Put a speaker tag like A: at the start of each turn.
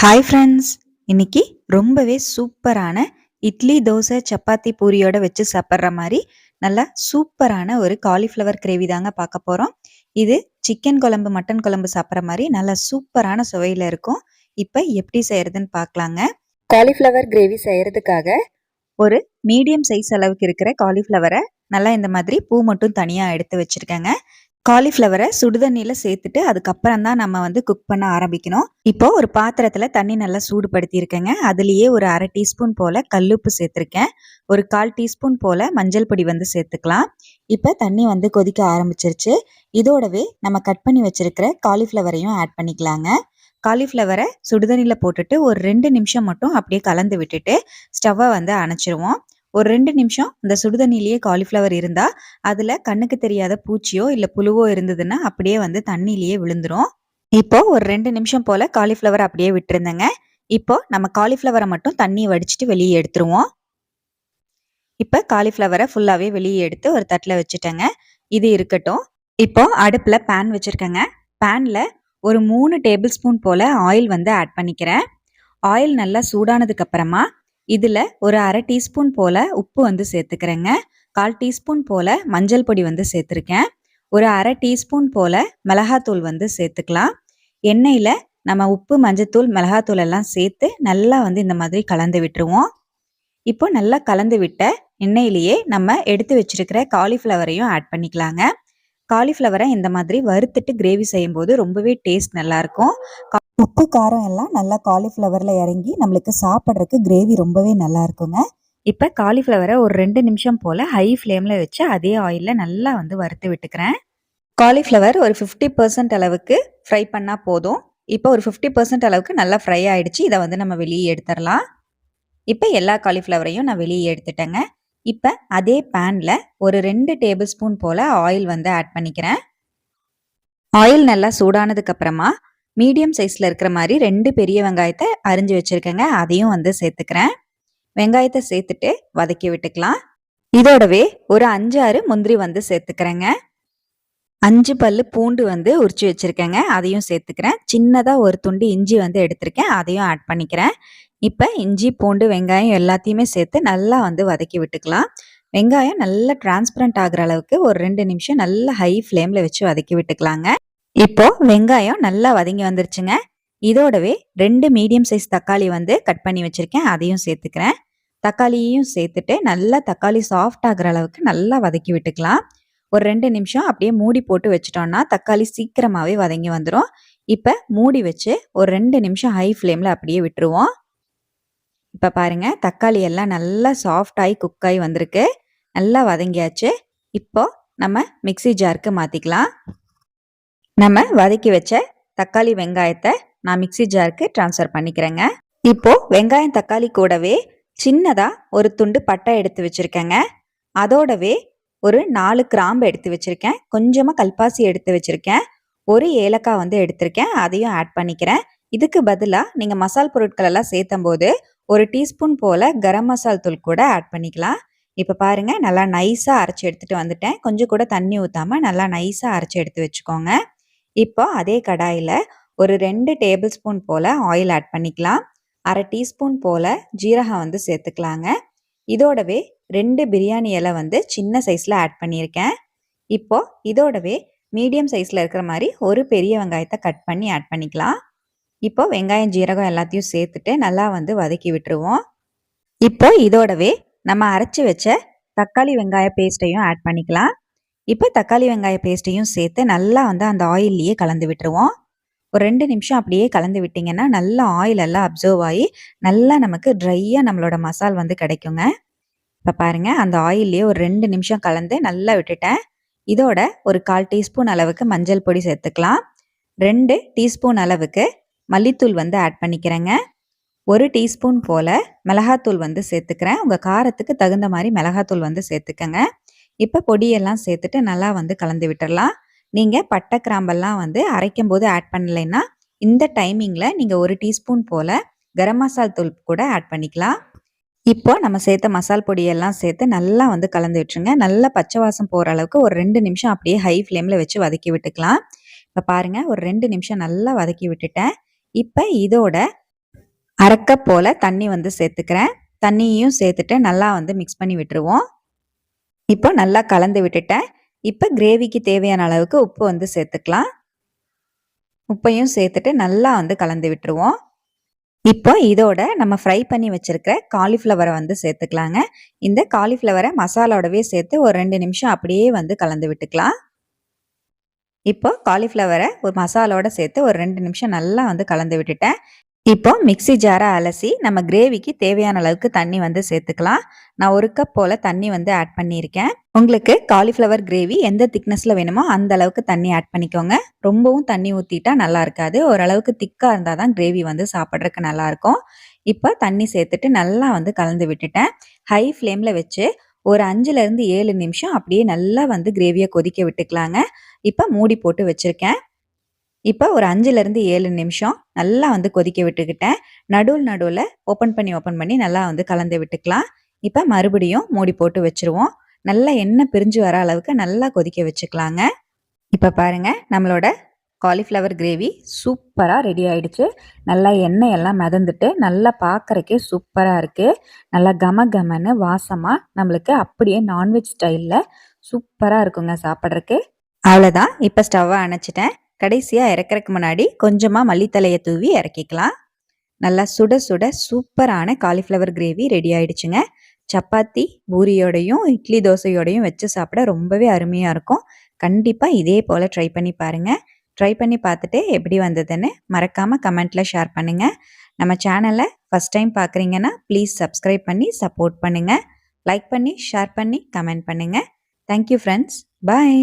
A: Hi friends இன்னைக்கு ரொம்பவே சூப்பரான இட்லி தோசை சப்பாத்தி பூரியோட வச்சு சாப்பிட்ற மாதிரி நல்லா சூப்பரான ஒரு காலிஃப்ளவர் கிரேவி தாங்க பார்க்க போகிறோம் இது சிக்கன் குழம்பு மட்டன் குழம்பு சாப்பிட்ற மாதிரி நல்லா சூப்பரான சுவையில் இருக்கும். இப்போ எப்படி செய்யறதுன்னு பார்க்கலாங்க. காலிஃப்ளவர் கிரேவி செய்யறதுக்காக ஒரு மீடியம் சைஸ் அளவுக்கு இருக்கிற காலிஃப்ளவரை நல்லா இந்த மாதிரி பூ மட்டும் தனியாக எடுத்து வச்சுருக்கேங்க. காலிஃப்ளவரை சுடுதண்ணியில் சேர்த்துட்டு அதுக்கப்புறம் தான் நம்ம வந்து குக் பண்ண ஆரம்பிக்கணும். இப்போ ஒரு பாத்திரத்தில் தண்ணி நல்லா சூடுபடுத்தியிருக்கேங்க. அதுலேயே ஒரு அரை டீஸ்பூன் போல் கல்லுப்பு சேர்த்துருக்கேன். ஒரு கால் டீஸ்பூன் போல் மஞ்சள் பொடி வந்து சேர்த்துக்கலாம். இப்போ தண்ணி வந்து கொதிக்க ஆரம்பிச்சிருச்சு. இதோடவே நம்ம கட் பண்ணி வச்சிருக்கிற காலிஃப்ளவரையும் ஆட் பண்ணிக்கலாங்க. காலிஃப்ளவரை சுடுதண்ணியில் போட்டுட்டு ஒரு ரெண்டு நிமிஷம் மட்டும் அப்படியே கலந்து விட்டுட்டு ஸ்டவ்வை வந்து அணைச்சிருவோம். ஒரு ரெண்டு நிமிஷம் இந்த சுடுதண்ணிலேயே காலிஃப்ளவர் இருந்தால் அதில் கண்ணுக்கு தெரியாத பூச்சியோ இல்லை புழுவோ இருந்ததுன்னா அப்படியே வந்து தண்ணியிலேயே விழுந்துரும். இப்போ ஒரு ரெண்டு நிமிஷம் போல் காலிஃப்ளவர் அப்படியே விட்டுருந்தேங்க. இப்போ நம்ம காலிஃப்ளவரை மட்டும் தண்ணி வடிச்சிட்டு வெளியே எடுத்துருவோம். இப்போ காலிஃப்ளவரை ஃபுல்லாகவே வெளியே எடுத்து ஒரு தட்டில் வச்சுட்டேங்க. இது இருக்கட்டும். இப்போ அடுப்பில் பேன் வச்சுருக்கேங்க. பேனில் ஒரு மூணு டேபிள் ஸ்பூன் போல் ஆயில் வந்து ஆட் பண்ணிக்கிறேன். ஆயில் நல்லா சூடானதுக்கு அப்புறமா இதில் ஒரு அரை டீஸ்பூன் போல் உப்பு வந்து சேர்த்துக்கிறேங்க. கால் டீஸ்பூன் போல் மஞ்சள் பொடி வந்து சேர்த்துருக்கேன். ஒரு அரை டீஸ்பூன் போல் மிளகாத்தூள் வந்து சேர்த்துக்கலாம். எண்ணெயில் நம்ம உப்பு மஞ்சத்தூள் மிளகாத்தூள் எல்லாம் சேர்த்து நல்லா வந்து இந்த மாதிரி கலந்து விட்டுருவோம். இப்போ நல்லா கலந்து விட்ட எண்ணெயிலேயே நம்ம எடுத்து வச்சிருக்கிற காலிஃப்ளவரையும் ஆட் பண்ணிக்கலாங்க. காலிஃப்ளவரை இந்த மாதிரி வறுத்துட்டு கிரேவி செய்யும்போது ரொம்பவே டேஸ்ட் நல்லாயிருக்கும் உப்பு காரம் எல்லாம் நல்லா காலிஃப்ளவரில் இறங்கி நம்மளுக்கு சாப்பிட்றதுக்கு கிரேவி ரொம்பவே நல்லா இருக்குங்க. இப்போ காலிஃப்ளவரை ஒரு ரெண்டு நிமிஷம் போல் ஹை ஃப்ளேமில் வச்சு அதே ஆயிலில் நல்லா வந்து வறுத்து விட்டுக்கிறேன். காலிஃப்ளவர் ஒரு ஃபிஃப்டி பர்சன்ட் அளவுக்கு ஃப்ரை பண்ணால் போதும். இப்போ ஒரு ஃபிஃப்டி பர்சன்ட் அளவுக்கு நல்லா ஃப்ரை ஆகிடுச்சு இதை வந்து நம்ம வெளியே எடுத்துடலாம். இப்போ எல்லா காலிஃப்ளவரையும் நான் வெளியே எடுத்துட்டேங்க. இப்போ அதே பேனில் ஒரு ரெண்டு டேபிள் ஸ்பூன் போல் ஆயில் வந்து ஆட் பண்ணிக்கிறேன். ஆயில் நல்லா சூடானதுக்கப்புறமா மீடியம் சைஸில் இருக்கிற மாதிரி ரெண்டு பெரிய வெங்காயத்தை அரிஞ்சு வச்சுருக்கேங்க. அதையும் வந்து சேர்த்துக்கிறேன். வெங்காயத்தை சேர்த்துட்டு வதக்கி விட்டுக்கலாம். இதோடவே ஒரு அஞ்சு ஆறு முந்திரி வந்து சேர்த்துக்கிறேங்க. அஞ்சு பல்லு பூண்டு வந்து உரிச்சு வச்சுருக்கேங்க. அதையும் சேர்த்துக்கிறேன். சின்னதாக ஒரு துண்டு இஞ்சி வந்து எடுத்திருக்கேன். அதையும் ஆட் பண்ணிக்கிறேன். இப்போ இஞ்சி பூண்டு வெங்காயம் எல்லாத்தையுமே சேர்த்து நல்லா வந்து வதக்கி விட்டுக்கலாம். வெங்காயம் நல்லா டிரான்ஸ்பரண்ட் ஆகிற அளவுக்கு ஒரு ரெண்டு நிமிஷம் நல்லா ஹை ஃப்ளேமில் வச்சு வதக்கி விட்டுக்கலாங்க. இப்போ வெங்காயம் நல்லா வதங்கி வந்துருச்சுங்க. இதோடவே ரெண்டு மீடியம் சைஸ் தக்காளி வந்து கட் பண்ணி வச்சிருக்கேன். அதையும் சேர்த்துக்கிறேன். தக்காளியையும் சேர்த்துட்டு நல்லா தக்காளி சாஃப்ட் ஆகுற அளவுக்கு நல்லா வதக்கி விட்டுக்கலாம். ஒரு ரெண்டு நிமிஷம் அப்படியே மூடி போட்டு வச்சிட்டோம்னா தக்காளி சீக்கிரமாகவே வதங்கி வந்துடும் இப்போ மூடி வச்சு ஒரு ரெண்டு நிமிஷம் ஹை ஃப்ளேமில் அப்படியே விட்டுருவோம். இப்போ பாருங்கள் தக்காளி எல்லாம் நல்லா சாஃப்டாகி குக்காகி வந்திருக்கு. நல்லா வதங்கியாச்சு. இப்போ நம்ம மிக்சி ஜாருக்கு மாற்றிக்கலாம் நம்ம வதக்கி வச்ச தக்காளி வெங்காயத்தை நான் மிக்சி ஜாருக்கு ட்ரான்ஸ்ஃபர் பண்ணிக்கிறேங்க. இப்போ வெங்காயம் தக்காளி கூடவே சின்னதாக ஒரு துண்டு பட்டை எடுத்து வச்சுருக்கேங்க. அதோடவே ஒரு நாலு கிராம்பு எடுத்து வச்சுருக்கேன். கொஞ்சமாக கல்பாசி எடுத்து வச்சுருக்கேன். ஒரு ஏலக்காய் வந்து எடுத்திருக்கேன். அதையும் ஆட் பண்ணிக்கிறேன். இதுக்கு பதிலாக நீங்கள் மசால் பொருட்கள் எல்லாம் சேர்த்தும் போது ஒரு டீஸ்பூன் போல் கரம் மசால் தூள் கூட ஆட் பண்ணிக்கலாம். இப்போ பாருங்கள் நல்லா நைஸாக அரைச்சி எடுத்துகிட்டு வந்துட்டேன். கொஞ்சம் கூட தண்ணி ஊற்றாமல் நல்லா நைஸாக அரைச்சி எடுத்து வச்சுக்கோங்க. இப்போ அதே கடாயில் ஒரு ரெண்டு டேபிள் ஸ்பூன் போல் ஆயில் ஆட் பண்ணிக்கலாம். அரை டீஸ்பூன் போல் ஜீரகம் வந்து சேர்த்துக்கலாங்க. இதோடவே ரெண்டு பிரியாணி இலை வந்து சின்ன சைஸில் ஆட் பண்ணியிருக்கேன். இப்போது இதோடவே மீடியம் சைஸில் இருக்கிற மாதிரி ஒரு பெரிய வெங்காயத்தை கட் பண்ணி ஆட் பண்ணிக்கலாம். இப்போ வெங்காயம் ஜீரகம் எல்லாத்தையும் சேர்த்துட்டு நல்லா வந்து வதக்கி விட்டுருவோம். இப்போ இதோடவே நம்ம அரைச்சி வச்ச தக்காளி வெங்காய பேஸ்ட்டையும் ஆட் பண்ணிக்கலாம். இப்போ தக்காளி வெங்காய பேஸ்ட்டையும் சேர்த்து நல்லா வந்து அந்த ஆயில்லையே கலந்து விட்டுருவோம். ஒரு ரெண்டு நிமிஷம் அப்படியே கலந்து விட்டிங்கன்னா நல்லா ஆயில் எல்லாம் அப்சர்வ் ஆகி நல்லா நமக்கு ட்ரையாக நம்மளோட மசால் வந்து கிடைக்குங்க. இப்போ பாருங்கள் அந்த ஆயில்லையே ஒரு ரெண்டு நிமிஷம் கலந்து நல்லா விட்டுட்டேன். இதோட ஒரு கால் டீஸ்பூன் அளவுக்கு மஞ்சள் பொடி சேர்த்துக்கலாம். ரெண்டு டீஸ்பூன் அளவுக்கு மல்லித்தூள் வந்து ஆட் பண்ணிக்கிறேங்க. ஒரு டீஸ்பூன் போல் மிளகாத்தூள் வந்து சேர்த்துக்கிறேன். உங்கள் காரத்துக்கு தகுந்த மாதிரி மிளகாத்தூள் வந்து சேர்த்துக்கங்க. இப்போ பொடியெல்லாம் சேர்த்துட்டு நல்லா வந்து கலந்து விட்டுடலாம் நீங்கள் பட்டை கிராம்பெல்லாம் வந்து அரைக்கும் போது ஆட் பண்ணலைன்னா இந்த டைமிங்கில் நீங்கள் ஒரு டீஸ்பூன் போல் கரம் மசால் தூள் கூட ஆட் பண்ணிக்கலாம். இப்போ நம்ம சேர்த்த மசால் பொடியெல்லாம் சேர்த்து நல்லா வந்து கலந்து விட்டுருங்க. நல்லா பச்சை வாசம் போகிற அளவுக்கு ஒரு ரெண்டு நிமிஷம் அப்படியே ஹை ஃப்ளேமில் வச்சு வதக்கி விட்டுக்கலாம். இப்போ பாருங்கள் ஒரு ரெண்டு நிமிஷம் நல்லா வதக்கி விட்டுட்டேன். இப்போ இதோட அரைக்க போல் போல தண்ணி வந்து சேர்த்துக்கிறேன். தண்ணியையும் சேர்த்துட்டு நல்லா வந்து மிக்ஸ் பண்ணி விட்டுருவோம். இப்போ நல்லா கலந்து விட்டுட்டேன். இப்போ கிரேவிக்கு தேவையான அளவுக்கு உப்பு வந்து சேர்த்துக்கலாம். உப்பையும் சேர்த்துட்டு நல்லா வந்து கலந்து விட்டுருவோம். இப்போ இதோட நம்ம ஃப்ரை பண்ணி வச்சிருக்கிற காலிஃப்ளவரை வந்து சேர்த்துக்கலாங்க. இந்த காலிஃப்ளவரை மசாலாவோடவே சேர்த்து ஒரு ரெண்டு நிமிஷம் அப்படியே வந்து கலந்து விட்டுக்கலாம். இப்போ காலிஃப்ளவரை ஒரு மசாலோட சேர்த்து ஒரு ரெண்டு நிமிஷம் நல்லா வந்து கலந்து விட்டுட்டேன். இப்போ மிக்ஸி ஜாரை அலசி நம்ம கிரேவிக்கு தேவையான அளவுக்கு தண்ணி வந்து சேர்த்துக்கலாம். நான் ஒரு கப் போல தண்ணி வந்து ஆட் பண்ணியிருக்கேன். உங்களுக்கு காலிஃப்ளவர் கிரேவி எந்த திக்னஸ்ல வேணுமோ அந்த அளவுக்கு தண்ணி ஆட் பண்ணிக்கோங்க. ரொம்பவும் தண்ணி ஊற்றிட்டா நல்லா இருக்காது. ஓரளவுக்கு திக்காக இருந்தால் தான் கிரேவி வந்து சாப்பிட்றதுக்கு நல்லா இருக்கும். இப்போ தண்ணி சேர்த்துட்டு நல்லா வந்து கலந்து விட்டுட்டேன். ஹை ஃப்ளேமில் வச்சு ஒரு அஞ்சுல இருந்து ஏழு நிமிஷம் அப்படியே நல்லா வந்து கிரேவியை கொதிக்க விட்டுக்கலாங்க. இப்போ மூடி போட்டு வச்சிருக்கேன். இப்போ ஒரு அஞ்சுலேருந்து ஏழு நிமிஷம் நல்லா வந்து கொதிக்க விட்டுக்கிட்டேன். நடுவில் நடுவில் ஓப்பன் பண்ணி ஓப்பன் பண்ணி நல்லா வந்து கலந்து விட்டுக்கலாம். இப்போ மறுபடியும் மூடி போட்டு வச்சுருவோம். நல்லா எண்ணெய் பிரிஞ்சு வர அளவுக்கு நல்லா கொதிக்க வச்சுக்கலாங்க. இப்போ பாருங்கள் நம்மளோட காலிஃப்ளவர் கிரேவி சூப்பராக ரெடி ஆயிடுச்சு. நல்லா எண்ணெய் எல்லாம் மிதந்துட்டு நல்லா பார்க்குறக்கே சூப்பராக இருக்குது நல்லா கம கமன்னு வாசமாக நம்மளுக்கு அப்படியே நான்வெஜ் ஸ்டைலில் சூப்பராக இருக்குங்க சாப்பிட்றதுக்கு அவ்வளோதான் இப்போ ஸ்டவ்வை அணைச்சிட்டேன். கடைசியாக இறக்குறதுக்கு முன்னாடி கொஞ்சமாக மல்லித்தலையை தூவி இறக்கிக்கலாம். நல்லா சுட சுட சூப்பரான காலிஃப்ளவர் கிரேவி ரெடி ஆயிடுச்சுங்க. சப்பாத்தி பூரியோடையும் இட்லி தோசையோடையும் வச்சு சாப்பிட ரொம்பவே அருமையாக இருக்கும். கண்டிப்பாக இதே போல் ட்ரை பண்ணி பாருங்கள் ட்ரை பண்ணி பார்த்துட்டு எப்படி வந்ததுன்னு மறக்காமல் கமெண்ட்டில் ஷேர் பண்ணுங்கள் நம்ம சேனலை ஃபஸ்ட் டைம் பார்க்குறீங்கன்னா ப்ளீஸ் சப்ஸ்கிரைப் பண்ணி சப்போர்ட் பண்ணுங்கள் லைக் பண்ணி ஷேர் பண்ணி கமெண்ட் பண்ணுங்கள் தேங்க்யூ ஃப்ரெண்ட்ஸ் பாய்